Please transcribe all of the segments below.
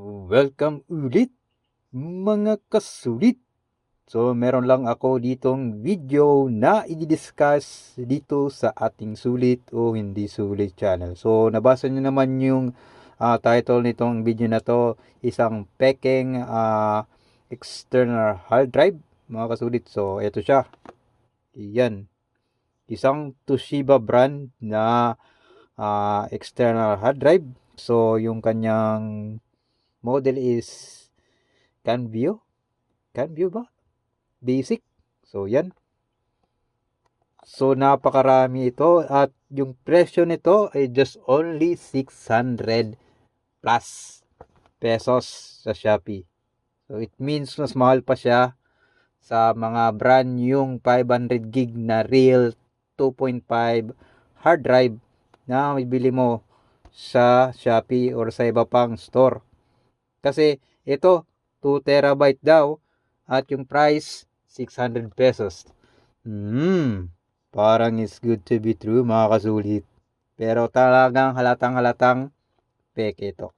Welcome ulit mga kasulit. So meron lang ako ditong video na i-discuss dito sa ating sulit o hindi sulit channel. So nabasa nyo naman yung ah, title nitong video na to, isang peking ah, external hard drive mga kasulit. So ito siya. Yan. Isang Toshiba brand na ah, external hard drive. So yung kanyang model is Canvio. Canvio ba? Basic. So, yan. So, napakarami ito. At yung presyo nito ay just only 600 plus pesos sa Shopee. So, it means mas mahal pa siya sa mga brand yung 500 gig na real 2.5 hard drive na mabibili mo sa Shopee or sa iba pang store. Kasi ito 2 terabyte daw at yung price 600 pesos. Hmm, parang is good to be true mga kasulit. Pero talagang halatang halatang peke ito.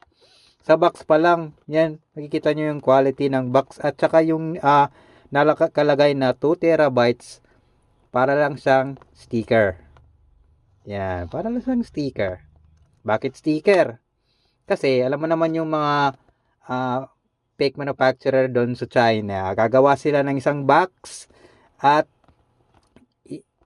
Sa box pa lang, yan, makikita nyo yung quality ng box at saka yung uh, nalakalagay na 2 terabytes para lang siyang sticker. Yan, para lang siyang sticker. Bakit sticker? Kasi alam mo naman yung mga uh, fake manufacturer doon sa China. Gagawa sila ng isang box at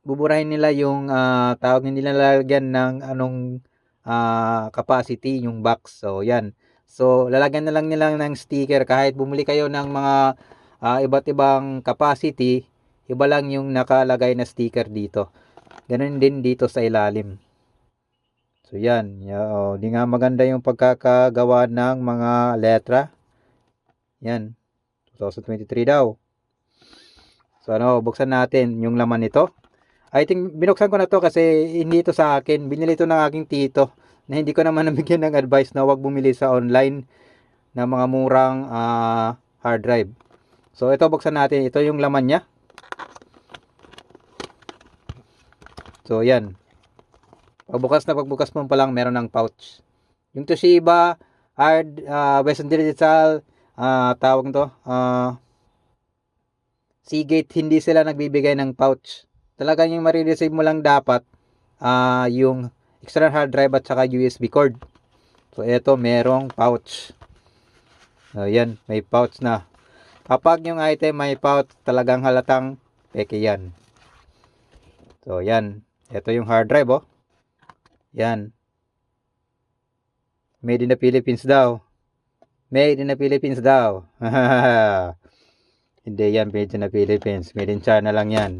buburahin nila yung uh, tawag nila lalagyan ng anong uh, capacity yung box. So, yan. So, lalagyan na lang nila ng sticker kahit bumili kayo ng mga uh, iba't ibang capacity, iba lang yung nakalagay na sticker dito. Ganun din dito sa ilalim. So, yan. Oh, di nga maganda yung pagkakagawa ng mga letra. Yan. 2023 daw. So, ano, buksan natin yung laman nito. I think binuksan ko na to kasi hindi ito sa akin. Binili ito ng aking tito na hindi ko naman nabigyan ng advice na wag bumili sa online na mga murang uh, hard drive. So, ito buksan natin. Ito yung laman niya. So, yan. Pagbukas na pagbukas mo pa lang, meron ng pouch. Yung Toshiba, hard, uh, Western Digital, uh, tawag to, uh, Seagate, hindi sila nagbibigay ng pouch. Talagang yung marireceive mo lang dapat, uh, yung external hard drive at saka USB cord. So, ito, merong pouch. So, yan, may pouch na. Kapag yung item may pouch, talagang halatang peke yan. So, yan. Ito yung hard drive, oh. Yan. Made in the Philippines daw. Made in the Philippines daw. Hindi yan made in the Philippines. Made in China lang yan.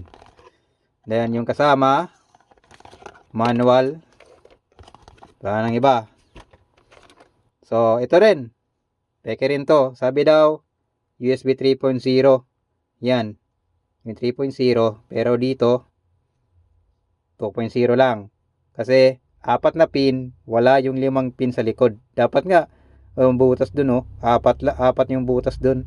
Then yung kasama, manual. Wala nang iba. So, ito rin. Peke rin to. Sabi daw, USB 3.0. Yan. Yung 3.0. Pero dito, 2.0 lang. Kasi, apat na pin, wala yung limang pin sa likod. Dapat nga, um, butas dun oh, apat, apat yung butas dun.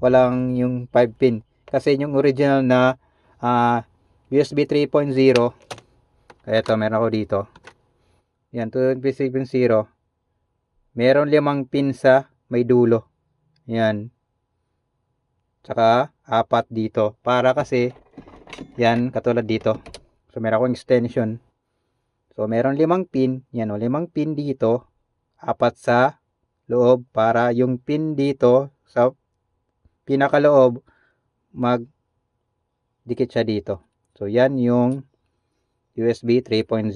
Walang yung 5 pin. Kasi yung original na uh, USB 3.0, eto meron ako dito. Yan, 2.0. Meron limang pin sa may dulo. Yan. Tsaka, apat dito. Para kasi, yan, katulad dito. So, meron akong extension. So, meron limang pin. Yan o, limang pin dito. Apat sa loob para yung pin dito sa pinakaloob mag dikit siya dito. So, yan yung USB 3.0.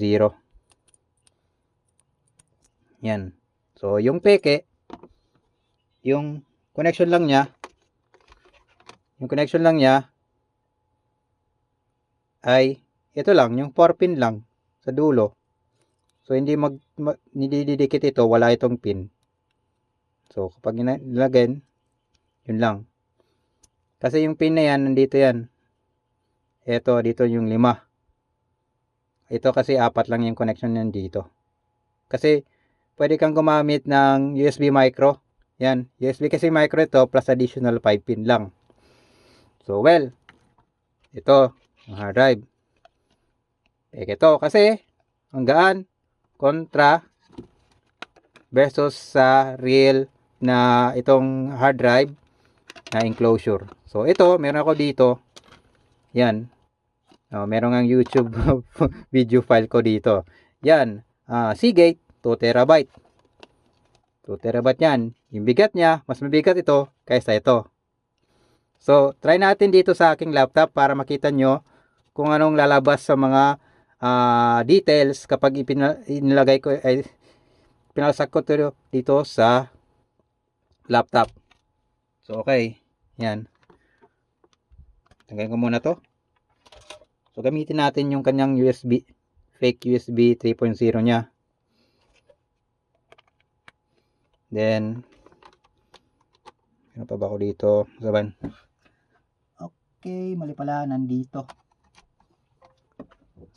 Yan. So, yung peke, yung connection lang niya, yung connection lang niya ay ito lang, yung 4 pin lang sa dulo. So, hindi mag, mag nididikit ito, wala itong pin. So, kapag nilagyan, yun lang. Kasi yung pin na yan, nandito yan. Ito, dito yung lima. Ito kasi apat lang yung connection yan dito. Kasi, pwede kang gumamit ng USB micro. Yan, USB kasi micro ito, plus additional 5 pin lang. So, well, ito, ang hard drive. Peke to kasi ang kontra versus sa real na itong hard drive na enclosure. So ito, meron ako dito. Yan. Oh, meron ang YouTube video file ko dito. Yan. Ah, Seagate 2 terabyte. 2 terabyte yan. Yung bigat niya, mas mabigat ito kaysa ito. So, try natin dito sa aking laptop para makita nyo kung anong lalabas sa mga ah, details kapag inilagay ko ay pinalsak ko to dito sa laptop. So, okay. Yan. Tanggalin ko muna to. So, gamitin natin yung kanyang USB, fake USB 3.0 niya. Then, ano pa ba ako dito? Saban. Okay, mali pala, nandito.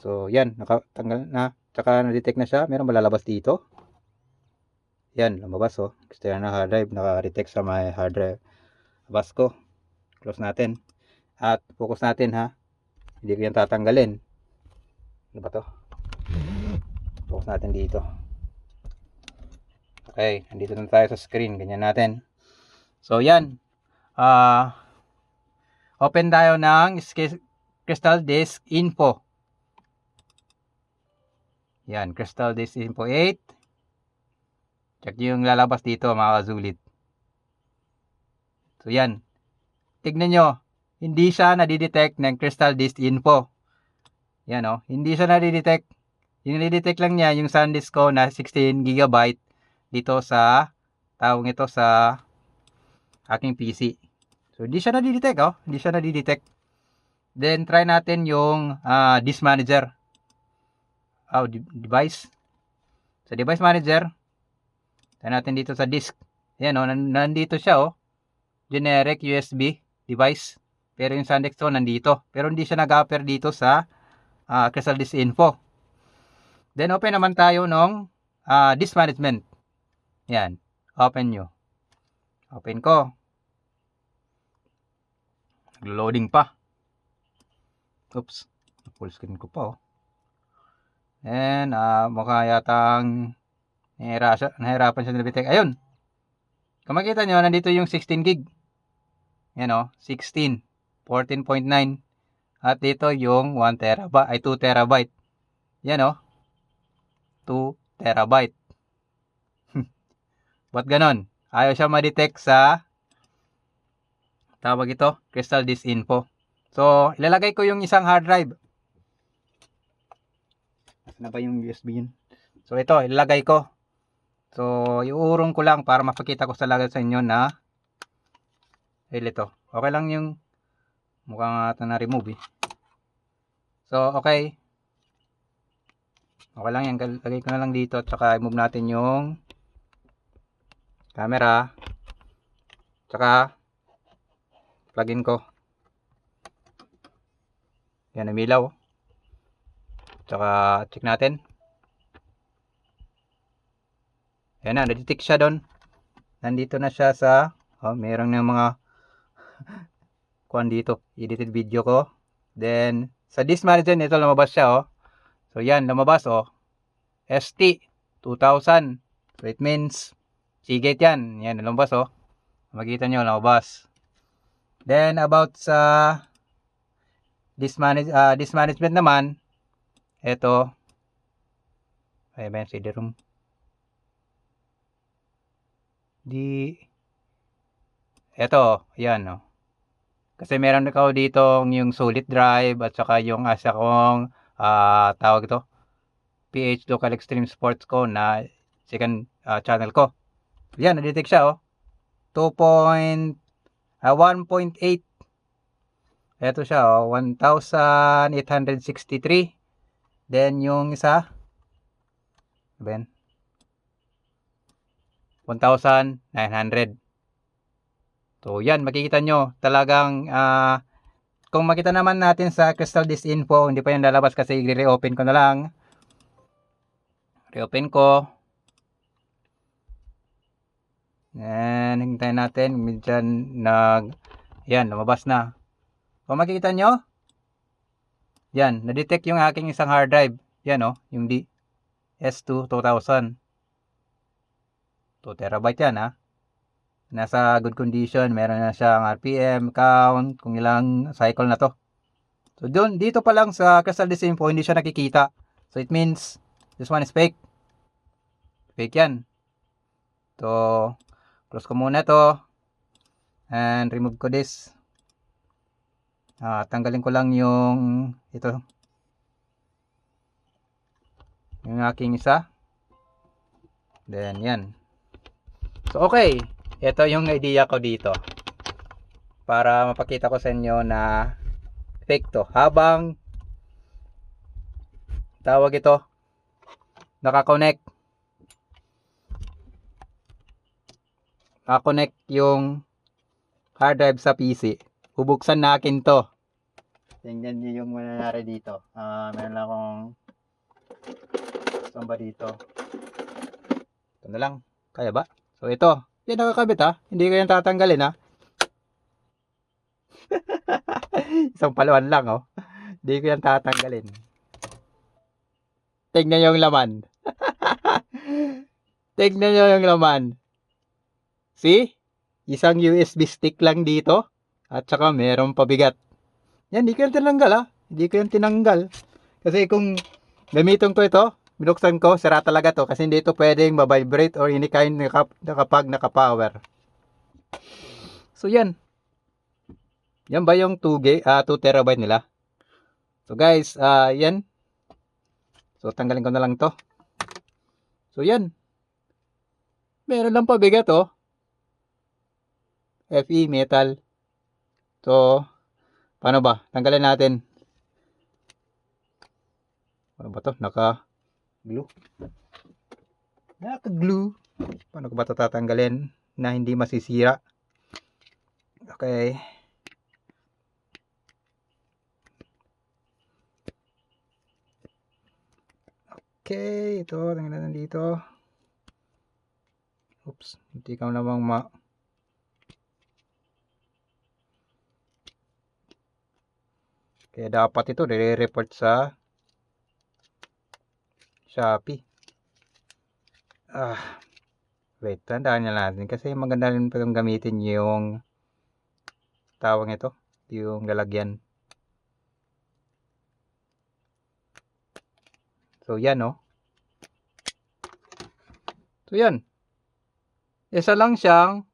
So, yan, nakatanggal na. Tsaka na-detect na siya. Meron malalabas dito. Yan, lumabas oh. Gusto yan na hard drive. Naka-detect sa my hard drive. Labas ko. Close natin. At focus natin ha. Hindi ko yan tatanggalin. Ano ba to? Focus natin dito. Okay, nandito na tayo sa screen. Ganyan natin. So, yan. Ah, open tayo ng Crystal Disk Info. Yan, Crystal Disk Info 8. Check yung lalabas dito mga kazulit. So, yan. Tignan nyo. Hindi siya nadidetect ng Crystal Disk. Yan o. Hindi siya nadidetect. Yung nadidetect lang niya yung SanDisk ko na 16 GB dito sa tawag ito sa aking PC. So, hindi siya nadidetect, oh. Hindi siya nadidetect. Then, try natin yung ah, disk manager. Oh, de- device. Sa device manager, try natin dito sa disk. Ayan, oh. nan- Nandito siya, oh. Generic USB device. Pero yung SanDisk ko nandito. Pero hindi siya nag-appear dito sa ah, Crystal Disk Info. Then, open naman tayo nung ah, disk management. Yan. Open nyo. Open ko. Loading pa. Oops. Full screen ko pa oh. And ah mukha yatang nahirapan siya na-detect. Ayun. Kung makita nyo, nandito yung 16 gig. Yan oh, 16. 14.9. At dito yung 1 terabyte, ay 2 terabyte. Yan oh. 2 terabyte. Ba't ganon? Ayaw siya ma-detect sa tawag ito, Crystal Disk Info. So, ilalagay ko yung isang hard drive. Ano ba yung USB yun? So, ito, ilalagay ko. So, iuurong ko lang para mapakita ko talaga sa inyo na file ito. Okay lang yung mukhang ito na remove eh. So, okay. Okay lang yan. Lagay ko na lang dito at saka i-move natin yung camera. Tsaka plugin ko. Yan, umilaw. Tsaka, check natin. Yan na, nadetect siya doon. Nandito na siya sa, oh, meron na mga kuan dito. Edited video ko. Then, sa disk manager nito, lumabas siya, oh. So, yan, lumabas, oh. ST 2000. So, it means, Seagate yan. Yan, lumabas, oh. Makita nyo, lumabas. Then, about sa disk, manage, ah, disk management naman, ito, ay ba yung CD-ROM? Di, eto, yan, no. Kasi meron ako dito yung solid drive at saka yung asa kong ah, tawag ito, PH Local Extreme Sports ko na second ah, channel ko. Yan, na-detect siya, oh. 2. Point, ah, 1.8 Ito siya, oh, 1,863. Then, yung isa, yan? 1,900. So, yan, makikita nyo, talagang, ah, kung makita naman natin sa Crystal Disk Info, hindi pa yan lalabas kasi i-reopen ko na lang. Reopen ko. Yan, hintayin natin. Minsan, nag, yan, lumabas na. Kung makikita nyo, yan, na-detect yung aking isang hard drive. Yan oh, yung D S2 2000. 2 terabyte yan ha. nasa good condition, meron na siyang RPM count, kung ilang cycle na to. So doon, dito pa lang sa crystal design po, hindi siya nakikita. So it means, this one is fake. Fake yan. So, close ko muna to. And remove ko this. Ah, tanggalin ko lang yung ito. Yung aking isa. Then, yan. So, okay. Ito yung idea ko dito. Para mapakita ko sa inyo na fake. Habang tawag ito, nakakonect. Nakakonect yung hard drive sa PC. Bubuksan natin to. Tingnan nyo yung mananari dito. Ah, meron lang akong saan ba dito? Ito na lang. Kaya ba? So ito. Yan nakakabit ha. Hindi ko yan tatanggalin ha. Isang paluan lang oh. Hindi ko yan tatanggalin. Tignan yung laman. Tignan nyo yung laman. See? Isang USB stick lang dito. At saka meron pabigat. Yan, hindi ko yan tinanggal ha. Hindi ko yan tinanggal. Kasi kung gamitin ko ito, binuksan ko, sira talaga to. Kasi hindi ito pwedeng mabibrate or any kind na kap- na kapag nakapower. So yan. Yan ba yung 2, gig, ah 2 terabyte nila? So guys, ah yan. So tanggalin ko na lang to. So yan. Meron lang pabigat oh. FE metal. So, paano ba? Tanggalin natin. Ano ba to? Naka glue. Naka glue. Paano ko ba tatanggalin na hindi masisira? Okay. Okay, ito, tanggalin natin dito. Oops, hindi ka namang ma... Kaya dapat ito, re-report sa Shopee. Ah, wait, tandaan niya natin. Kasi maganda rin pa itong gamitin yung tawag ito, yung lalagyan. So, yan, oh. So, yan. Isa lang siyang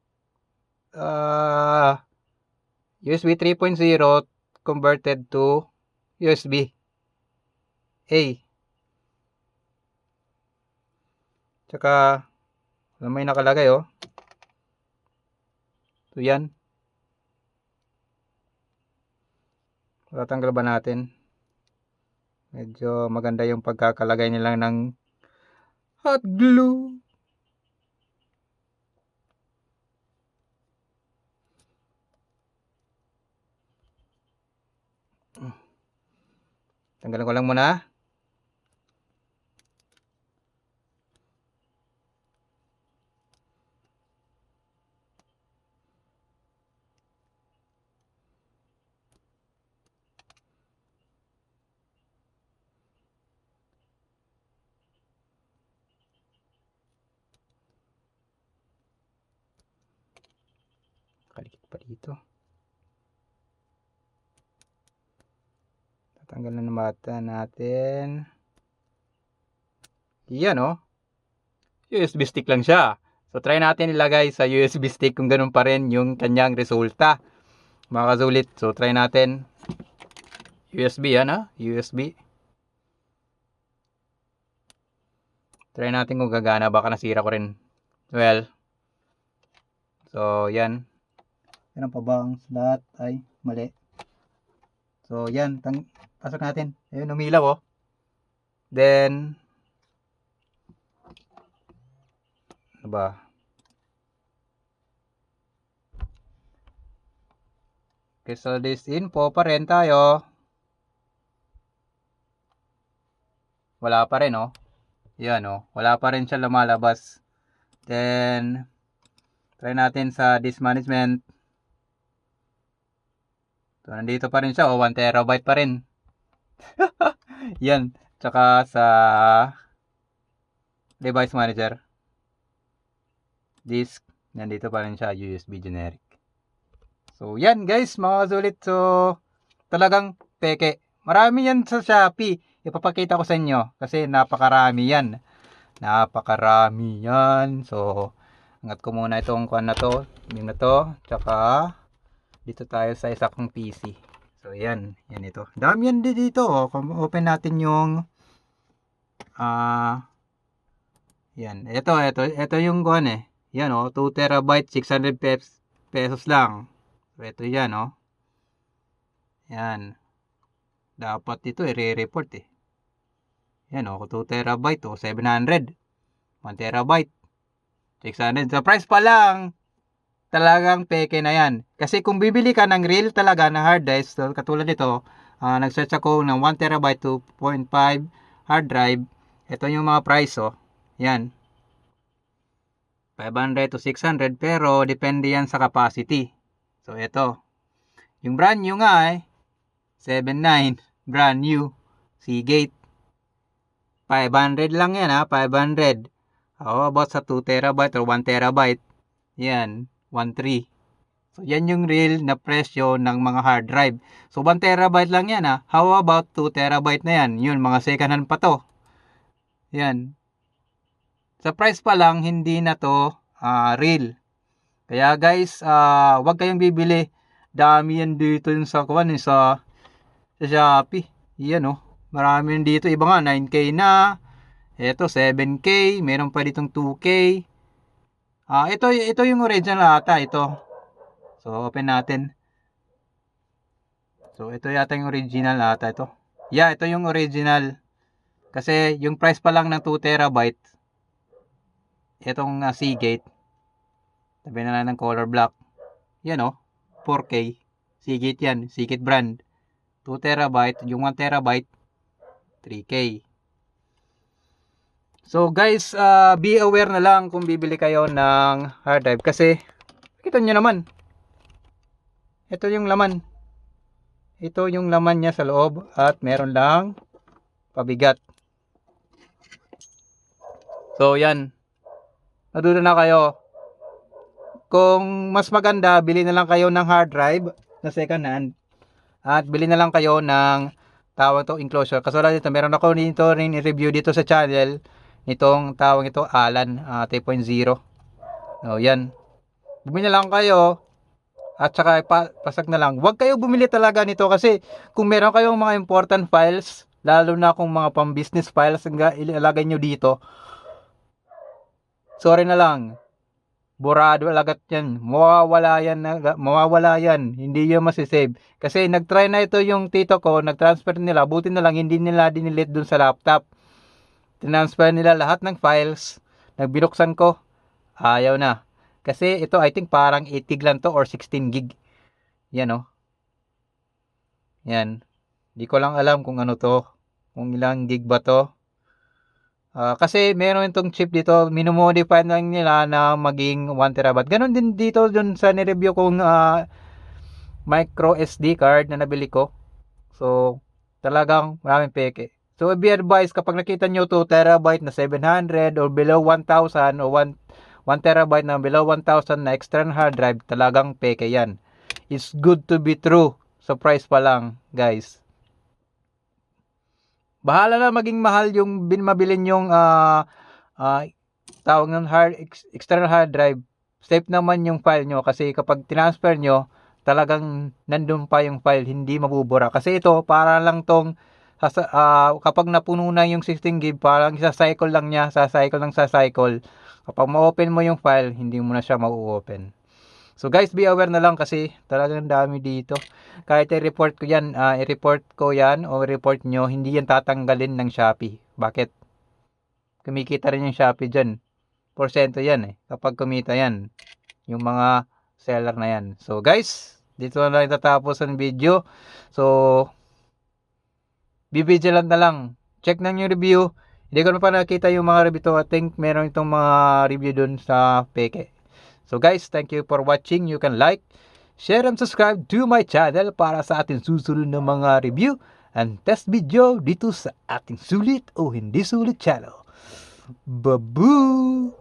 uh, USB 3.0 converted to USB A. Tsaka, alam may nakalagay, oh. So, yan. Tatanggal ba natin? Medyo maganda yung pagkakalagay nila ng hot glue. Tanggalin ko lang muna. Kalikit pa dito. Tatanggal na ng natin. Yan oh. USB stick lang siya. So try natin ilagay sa USB stick kung ganun pa rin yung kanyang resulta. Mga kasulit. So try natin. USB yan ha. USB. Try natin kung gagana. Baka nasira ko rin. Well. So yan. Yan ang pabang slot ay mali. So yan. Tang pasok natin. Ayun, umilaw oh. Then, ano ba? So this info pa rin tayo. Wala pa rin, oh. Yan, oh. Wala pa rin siya lumalabas. Then, try natin sa disk management. So, nandito pa rin siya, oh. 1 terabyte pa rin. Yan. Tsaka sa device manager. Disk nandito pa rin siya USB generic. So yan guys mga kasulit. So talagang peke. Marami yan sa Shopee. Ipapakita ko sa inyo kasi napakarami yan. Napakarami yan. So angat ko muna itong kuan na to. Yung na to. Tsaka dito tayo sa isa kong PC. So yan. Yan ito. Dami yan dito. Oh. Open natin yung ah yan. Ito, ito, ito yung kuan eh. Yan oh, 2 terabyte, 600 pes- pesos lang. So, ito yan oh. Yan. Dapat ito i-report eh. Yan oh, 2 terabyte oh, 700. 1 terabyte. 600. Sa price pa lang, talagang peke na yan. Kasi kung bibili ka ng real talaga na hard disk, so, katulad nito, ah, nag-search ako ng 1 terabyte 2.5 hard drive. Ito yung mga price oh. Yan. 500 to 600 pero depende yan sa capacity. So ito. Yung brand new nga eh 79 brand new Seagate 500 lang yan ha 500 How about sa 2 terabyte or 1 terabyte yan 1.3 So yan yung real na presyo ng mga hard drive So 1 terabyte lang yan ha How about 2 terabyte na yan yun mga second hand pa to yan sa price pa lang hindi na to ah, real. Kaya guys, ah, wag kayong bibili. Dami yan dito yung sa kuan eh, sa sa Shopee. Yan oh. Marami dito. Iba nga 9k na. Ito 7k, meron pa ditong 2k. Ah, ito ito yung original ata ito. So open natin. So ito yata yung original ata ito. Yeah, ito yung original. Kasi yung price pa lang ng 2 terabyte itong uh, Seagate tabi na lang ng color black yan oh 4K Seagate yan Seagate brand 2 terabyte yung 1 terabyte 3K so guys uh, be aware na lang kung bibili kayo ng hard drive kasi kita nyo naman ito yung laman ito yung laman niya sa loob at meron lang pabigat so yan Nadudo na kayo. Kung mas maganda, bili na lang kayo ng hard drive na second hand. At bili na lang kayo ng tawag to enclosure. Kasulad dito, meron ako dito rin review dito sa channel nitong tawag ito Alan uh, 3.0. So, yan. Bumili na lang kayo at saka pa, pasag na lang. Huwag kayo bumili talaga nito kasi kung meron kayong mga important files, lalo na kung mga pang business files, ilalagay nyo dito, sorry na lang. Burado alagat yan. Mawawala yan. Mawawala yan. Hindi yun masisave. Kasi nagtry na ito yung tito ko. Nagtransfer nila. Buti na lang hindi nila dinilit dun sa laptop. Transfer nila lahat ng files. Nagbinuksan ko. Ayaw na. Kasi ito I think parang 8 gig lang to or 16 gig. Yan. Oh. Yan. Di ko lang alam kung ano to. Kung ilang gig ba to. Uh, kasi meron itong chip dito, minumodify lang nila na maging 1 terabyte. Ganon din dito dun sa ni-review kong uh, micro SD card na nabili ko. So, talagang maraming peke. So, be advised kapag nakita nyo 2 terabyte na 700 or below 1,000 o 1, 1 terabyte na below 1,000 na external hard drive, talagang peke yan. It's good to be true. So, price pa lang, guys bahala na maging mahal yung bin mabilin yung uh, uh, tawag ng hard ex, external hard drive safe naman yung file nyo kasi kapag transfer nyo talagang nandun pa yung file hindi mabubura kasi ito para lang tong uh, kapag napuno na yung 16 gig parang isa cycle lang niya sa cycle lang sa cycle kapag ma-open mo yung file hindi mo na siya ma-open So guys, be aware na lang kasi talagang dami dito. Kahit i-report ko yan, uh, i-report ko yan o report nyo, hindi yan tatanggalin ng Shopee. Bakit? Kumikita rin yung Shopee dyan. Porsyento yan eh. Kapag kumita yan, yung mga seller na yan. So guys, dito na lang itatapos ang video. So, bibigilant na lang. Check na yung review. Hindi ko na pa nakita yung mga review to. I think meron itong mga review dun sa Peke. So guys, thank you for watching. You can like, share, and subscribe to my channel para sa ating susunod na mga review and test video dito sa ating sulit o hindi sulit channel. Babu!